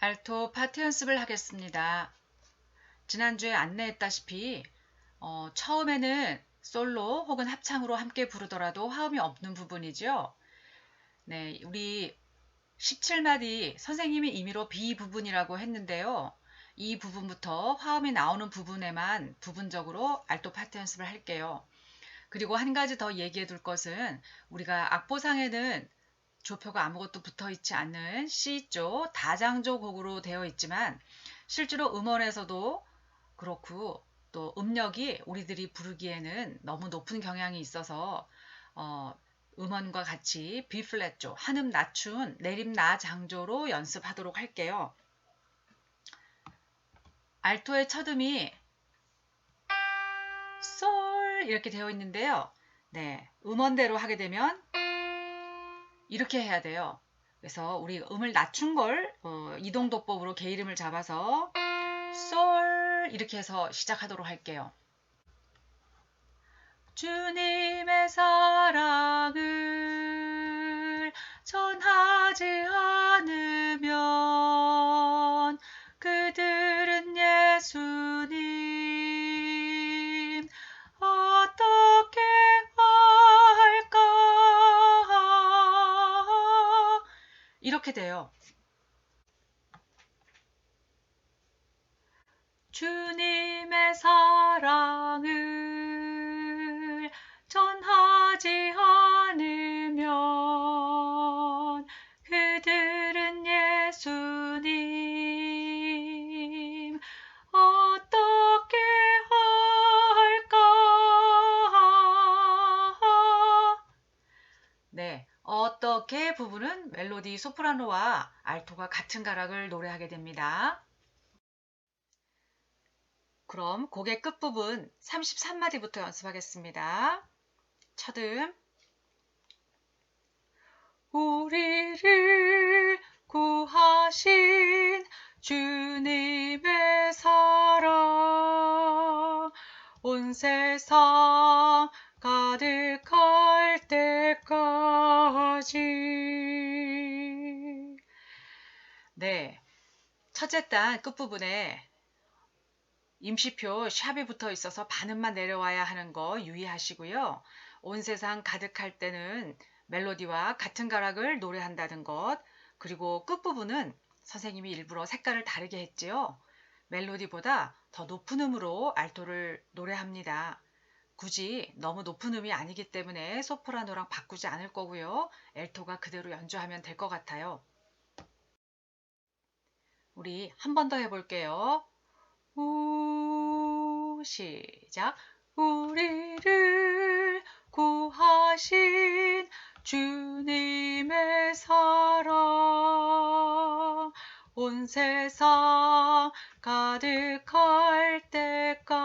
알토 파트 연습을 하겠습니다. 지난주에 안내했다시피 어, 처음에는 솔로 혹은 합창으로 함께 부르더라도 화음이 없는 부분이죠. 네, 우리 17마디 선생님이 임의로 B 부분이라고 했는데요. 이 부분부터 화음이 나오는 부분에만 부분적으로 알토 파트 연습을 할게요. 그리고 한 가지 더 얘기해 둘 것은 우리가 악보상에는 조표가 아무것도 붙어 있지 않는 C조 다장조 곡으로 되어 있지만 실제로 음원에서도 그렇고 또 음력이 우리들이 부르기에는 너무 높은 경향이 있어서 어, 음원과 같이 B 플랫조 한음 낮춘 내림 나 장조로 연습하도록 할게요. 알토의 첫음이 솔 이렇게 되어 있는데요. 네, 음원대로 하게 되면 이렇게 해야 돼요. 그래서 우리 음을 낮춘 걸 어, 이동도법으로 개 이름을 잡아서 솔 이렇게 해서 시작하도록 할게요. 주님의 사랑을 전하지 않으면 그들은 예수 돼요. 멜로디 소프라노와 알토가 같은 가락을 노래하게 됩니다. 그럼 곡의 끝부분 33마디부터 연습하겠습니다. 첫음 우리를 구하신 주님의 사랑 온 세상 가득할 때까지 네, 첫째 단 끝부분에 임시표 샵이 붙어 있어서 반음만 내려와야 하는 거 유의하시고요. 온 세상 가득할 때는 멜로디와 같은 가락을 노래한다는 것, 그리고 끝부분은 선생님이 일부러 색깔을 다르게 했지요. 멜로디보다 더 높은 음으로 알토를 노래합니다. 굳이 너무 높은 음이 아니기 때문에 소프라노랑 바꾸지 않을 거고요. 엘토가 그대로 연주하면 될 것 같아요. 우리 한 번 더 해볼게요. 우 시작 우리를 구하신 주님의 사랑 온 세상 가득할 때까지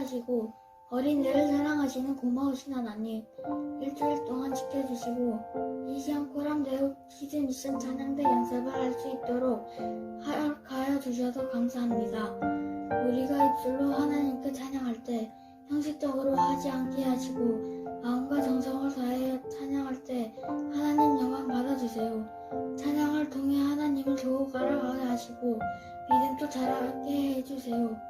우리와 함께 하시고 어린 이를 사랑하시는 고마우신 하나님 일주일 동안 지켜주시고 이 시간 코람대우 시즌 미션 찬양대 연습을 할 수 있도록 허락하여 주셔서 감사합니다. 우리가 입술로 하나님께 찬양할 때 형식적으로 하지 않게 하시고 마음과 정성을 다해 찬양할 때 하나님 영광 받아주세요. 찬양을 통해 하나님을 더 알아가게 하시고 믿음도 자라게 해주세요.